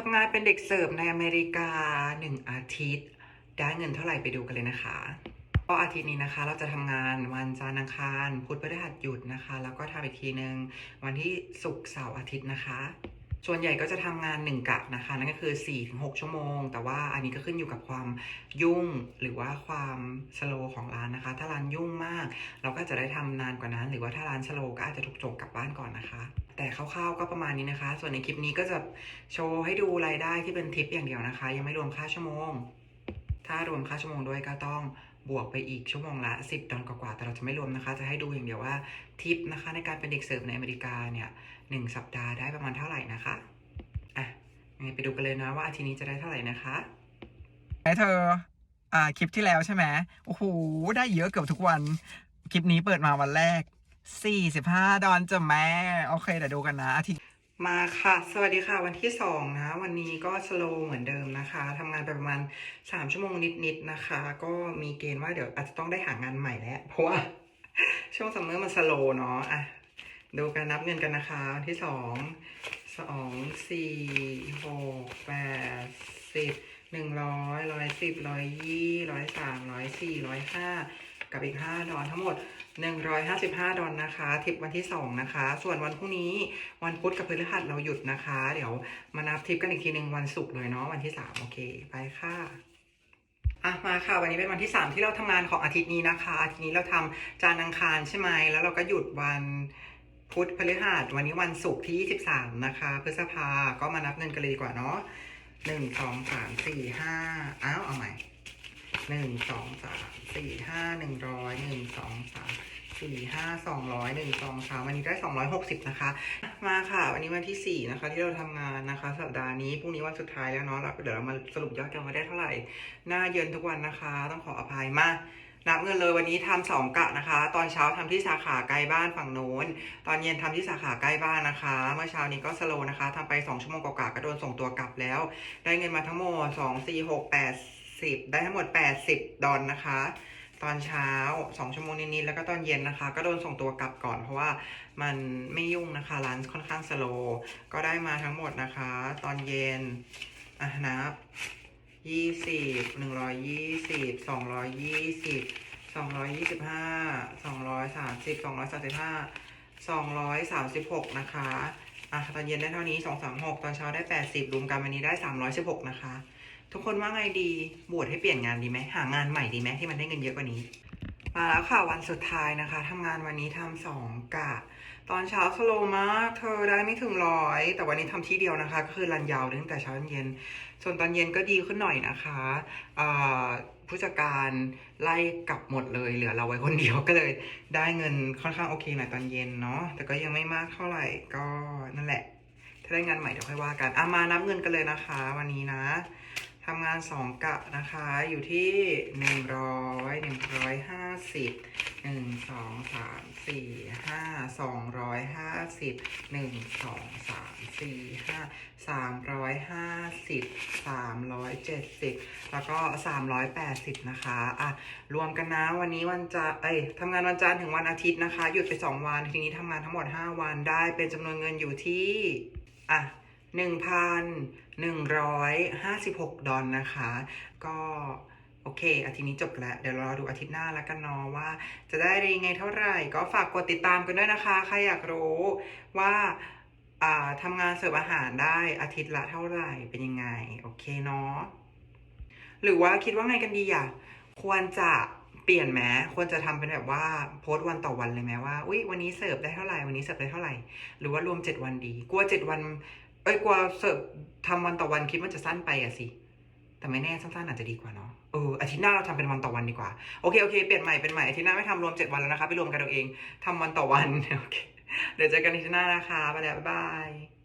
ทำงานเป็นเด็กเสิร์ฟในอเมริกาหนึ่งอาทิตย์ ได้เงินเท่าไหร่ไปดูกันเลยนะคะก็อาทิตย์นี้นะคะ เราจะทำงานวันจันทร์อังคารพุธพฤหัสหยุดนะคะ แล้วก็ทำอีกทีหนึ่งวันที่ศุกร์เสาร์อาทิตย์นะคะ ส่วนใหญ่ก็จะทำงาน1กะนะคะ นั่นก็คือ4-6ชั่วโมง แต่ว่าอันนี้ก็ขึ้นอยู่กับความยุ่งหรือว่าความสโลของร้านนะคะ ถ้าร้านยุ่งมาก เราก็จะได้ทำนานกว่านั้น หรือว่าถ้าร้านสโลก็อาจจะถูกจบกลับบ้านก่อนนะคะ แต่คร่าวๆก็ประมาณนี้นะคะ ส่วนในคลิปนี้ก็จะโชว์ให้ดูรายได้ที่เป็นทิปอย่างเดียวนะคะ ยังไม่รวมค่าชั่วโมง ถ้ารวมค่าชั่วโมงด้วยก็ต้องบวกไปอีกชั่วโมงละ 10ดอลลาร์กว่าๆแต่เราจะไม่รวมนะคะ จะให้ดูอย่างเดียวว่าทิปนะคะ ในการเป็นเด็กเสิร์ฟในอเมริกาเนี่ยหนึ่งสัปดาห์ได้ประมาณเท่าไหร่นะคะอะไงไปดูกันเลยนะว่าอาทิตย์นี้จะได้เท่าไหร่นะคะไอ้เธออ่าคลิปที่แล้วใช่ไหมโอ้โหได้เยอะเกือบทุกวัน คลิปนี้เปิดมาวันแรก 45ดอลจ้ะแม่ โอเคเดี๋ยวดูกันนะอาทิตย์มาค่ะ สวัสดีค่ะวันที่สองนะ วันนี้ก็สโลเหมือนเดิมนะคะทำงานไปประมาณสามชั่วโมงนิดๆนะคะ ก็มีเกณฑ์ว่าเดี๋ยวอาจจะต้องได้หางานใหม่แล้ว เพราะว่า ช่วงซัมเมอร์มันสโลเนาะอะดูการนับเงินกันนะคะวันที่สองสองสี่หกแปดสิบหนึ่งร้อยร้อยสิบร้อยยี่ร้อยสามร้อยสี่ร้อยห้า กับอีกห้าดอลทั้งหมดหนึ่งร้อยห้าสิบห้าดอลนะคะทิปวันที่สองนะคะ ส่วนวันพรุ่งนี้วันพุธกับพฤหัสเราหยุดนะคะ เดี๋ยวมานับทิปกันอีกทีหนึ่งวันศุกร์เลยเนาะวันที่สามโอเค ไปค่ะอะมาค่ะวันนี้เป็นวันที่ 3 ที่เราทำงานของอาทิตย์นี้นะคะ อาทิตย์นี้เราทำจานอังคารใช่ไหมแล้วเราก็หยุดวันพุธพฤหัสวันนี้วันศุกร์ที่ 23 นะคะ พฤษภาก็มานับเงินกันเลยดีกว่าเนาะหนึ่งสองสามสี่ห้าอ้าวเอาใหม่ หนึ่งสองสามสี่ห้าหนึ่งร้อยหนึ่งสองสามสี่ห้าสองร้อยหนึ่งสองสามวันนี้ได้สองร้อยหกสิบนะคะ มาค่ะ วันนี้วันที่สี่นะคะ ที่เราทำงานนะคะ สัปดาห์นี้พรุ่งนี้วันสุดท้ายแล้วเนาะแล้วเดี๋ยวเรามาสรุปยอดกันว่าได้เท่าไหร่ หน้าเยินทุกวันนะคะ ต้องขออภัยมากนับเงินเลยวันนี้ทำสองกะนะคะ ตอนเช้าทำที่สาขาใกล้บ้านฝั่งโน้น ตอนเย็นทำที่สาขาใกล้บ้านนะคะ เมื่อเช้านี้ก็สโลว์นะคะทำไป2ชั่วโมงกว่าๆก็โดนส่งตัวกลับแล้ว ได้เงินมาทั้งหมด2 4 6 8 10ได้ทั้งหมด 80 ดอลนะคะ ตอนเช้า 2 ชั่วโมงนิดๆแล้วก็ตอนเย็นนะคะ ก็โดนส่งตัวกลับก่อนเพราะว่ามันไม่ยุ่งนะคะ ร้านค่อนข้างสโลว์ก็ได้มาทั้งหมดนะคะ ตอนเย็นอะนับยี่สิบหนึ่งร้อยยี่สิบสองร้อยยี่สิบสองร้อยยี่สิบห้าสองร้อยสามสิบสองร้อยสามสิบห้าสองร้อยสามสิบหกนะคะอะตอนเย็นได้เท่านี้สองสามหกตอนเช้าได้แปดสิบรวมกันวันนี้ได้สามร้อยสิบหกนะคะ ทุกคนว่าไงดีบวชให้เปลี่ยนงานดีไหมหางานใหม่ดีไหมที่มันได้เงินเยอะกว่านี้ มาแล้วค่ะวันสุดท้ายนะคะทำงานวันนี้ทำสองกะ ตอนเช้าสโลมากเธอได้ไม่ถึงร้อย แต่วันนี้ทำที่เดียวนะคะ ก็คือรันยาวตั้งแต่เช้าจนเย็น ส่วนตอนเย็นก็ดีขึ้นหน่อยนะคะผู้จัดการไล่กลับหมดเลยเหลือเราไว้คนเดียวก็เลย ได้เงินค่อนข้างโอเคหน่อยตอนเย็นเนาะแต่ก็ยังไม่มากเท่าไหร่ก็นั่นแหละ ถ้าได้งานใหม่เดี๋ยวค่อยว่ากันอะมานับเงินกันเลยนะคะ วันนี้นะ ทำงานสองกะนะคะ อยู่ที่หนึ่งร้อยหนึ่งร้อยห้าสิบหนึ่งสองสามสี่ห้าสองร้อยห้าสิบหนึ่งสองสามสี่ห้าสามร้อยห้าสิบสามร้อยเจ็ดสิบแล้วก็สามร้อยแปดสิบนะคะอะรวมกันนะวันนี้วันจะเอ้ยทำงานวันจันทร์ถึงวันอาทิตย์นะคะ หยุดไปสองวันทีนี้ทำงานทั้งหมดห้าวันได้เป็นจำนวนเงินอยู่ที่อะ หนึ่งพันหนึ่งร้อยห้าสิบหกดอลนะคะ ก็โอเค อาทิตย์นี้จบแล้ว เดี๋ยวราดูอาทิตย์หน้าแล้วกันเนาะว่า จะได้ยังไงเท่าไหร่ ก็ฝากกดติดตามกันด้วยนะคะ ใครอยากรู้ว่าอ่าทำงานเสิร์ฟอาหารได้อาทิตย์ละเท่าไหร่เป็นยังไง โอเคเนาะหรือว่าคิดว่าไงกันดีอะ ควรจะเปลี่ยนไหมควรจะทำเป็นแบบว่าโพสต์วันต่อวันเลยไหมว่าอุ้ยวันนี้เสิร์ฟได้เท่าไหร่วันนี้เสิร์ฟได้เท่าไหร่ หรือว่ารวมเจ็ดวันดี กลัวเจ็ดวัน เอ้ยกลัวเสิร์ฟทำวันต่อวันคิดว่าจะสั้นไปอะสิ แต่ไม่แน่สั้นๆอาจจะดีกว่าเนาะ เอออาทิตย์หน้าเราทำเป็นวันต่อวันดีกว่า โอเคโอเคเปลี่ยนใหม่เป็นใหม่อาทิตย์หน้าไม่ทำรวมเจ็ดวันแล้วนะคะ ไปรวมกันเอาเองทำวันต่อวัน โอเค เดี๋ยวเจอกันอาทิตย์หน้านะคะ ไปแล้วบ๊ายบาย